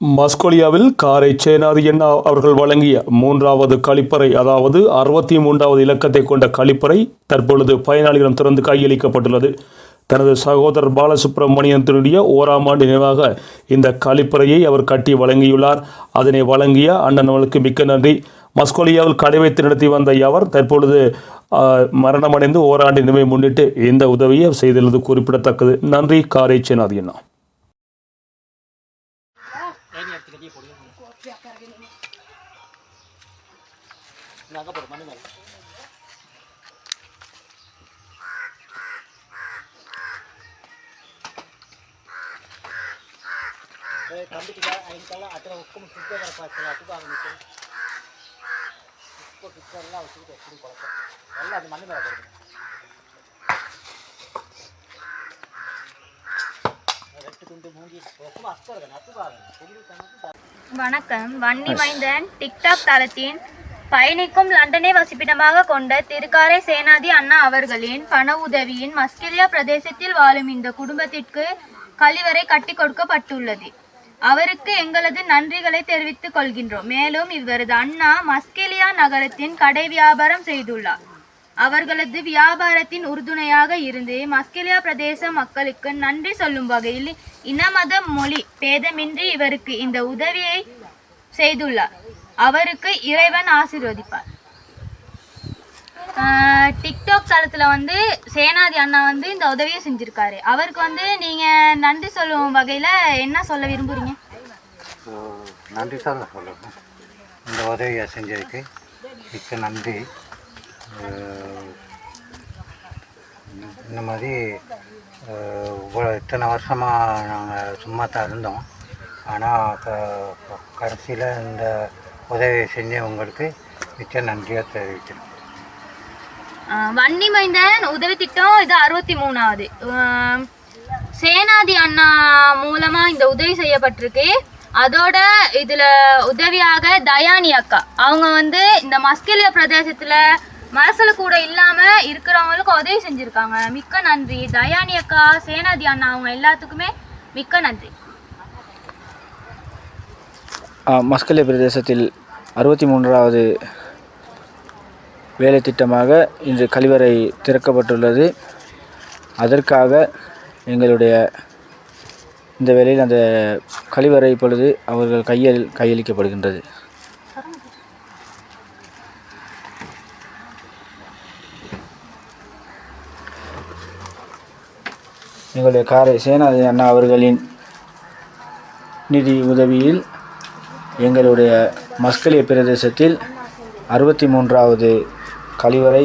மஸ்கோலியாவில் காரை சேனாதி அண்ணா அவர்கள் வழங்கிய மூன்றாவது கழிப்பறை அதாவது அறுபத்தி மூன்றாவது இலக்கத்தை கொண்ட கழிப்பறை தற்பொழுது பயனாளிகளிடம் திறந்து கையளிக்கப்பட்டுள்ளது. தனது சகோதரர் பாலசுப்பிரமணியத்தினுடைய ஓராம் ஆண்டு நினைவாக இந்த கழிப்பறையை அவர் கட்டி வழங்கியுள்ளார். அதனை வழங்கிய அண்ணன் அவர்களுக்கு மிக்க நன்றி. மஸ்கோலியாவில் கடை வைத்து நடத்தி வந்த அவர் தற்பொழுது மரணமடைந்து ஓராண்டு நினைவை முன்னிட்டு இந்த உதவியை செய்துள்ளது குறிப்பிடத்தக்கது. நன்றி காரை சேனாதி அண்ணா. Kita ini kalau ada hukum sudah berpasal, aku itu. Kok bisa lah, kita sering kalau ada. Kalau ada mana lah. வணக்கம். வன்னி மைந்தன் டிக்டாக் தளத்தின் பயணிக்கும் லண்டனை வசிப்பிடமாக கொண்ட திருக்காரை சேனாதி அண்ணா அவர்களின் பண உதவியின் மஸ்கெலியா பிரதேசத்தில் வாழும் இந்த குடும்பத்திற்கு கழிவறை கட்டி கொடுக்கப்பட்டுள்ளது. அவருக்கு எங்களது நன்றிகளை தெரிவித்துக் கொள்கின்றோம். மேலும் இவரது அண்ணா மஸ்கெலியா நகரத்தின் கடை வியாபாரம் செய்துள்ளார். அவர்களது வியாபாரத்தின் உறுதுணையாக இருந்து மஸ்கெலியா பிரதேச மக்களுக்கு நன்றி சொல்லும் வகையில் இனமத மொழி பேதமின்றி இவருக்கு இந்த உதவியை செய்துள்ளார். அவருக்கு இறைவன் ஆசீர்வதிப்பார். டிக்டாக் தளத்தில் வந்து சேனாதி அண்ணா வந்து இந்த உதவியை செஞ்சுருக்காரு. அவருக்கு வந்து நீங்கள் நன்றி சொல்லும் வகையில் என்ன சொல்ல விரும்புகிறீங்க நன்றி தான் சொல்லணும் இந்த உதவியை செஞ்சதுக்கு மிக்க நன்றி. இந்த மாதிரி இத்தனை வருஷமாக நாங்கள் சும்மா தான் இருந்தோம். ஆனால் க கடைசியில் இந்த உதவியை செஞ்சவங்களுக்கு மிக்க நன்றியாக தெரிவிக்கிறோம். வன்னி மைந்தன் உதவி திட்டம் இது அறுபத்தி மூணாவது. சேனாதி அண்ணா மூலமா இந்த உதவி செய்யப்பட்டிருக்கு. அதோட இதுல உதவியாக தயானி அக்கா. அவங்க வந்து இந்த மஸ்கிலிய பிரதேசத்துல மரசல கூட இல்லாம இருக்கிறவங்களுக்கும் உதவி செஞ்சிருக்காங்க. மிக்க நன்றி. தயானி அக்கா சேனாதி அண்ணா அவங்க எல்லாத்துக்குமே மிக்க நன்றி. மஸ்கலே பிரதேசத்தில் அறுபத்தி மூன்றாவது வேலை திட்டமாக இன்று கழிவறை திறக்கப்பட்டுள்ளது. அதற்காக எங்களுடைய இந்த வேலையில் அந்த கழிவறை பொழுது அவர்கள் கையில் கையளிக்கப்படுகின்றது. எங்களுடைய காரை சேனாதி அண்ணா அவர்களின் நிதி உதவியில் எங்களுடைய மஸ்கலிய பிரதேசத்தில் அறுபத்தி மூன்றாவது கழிவறை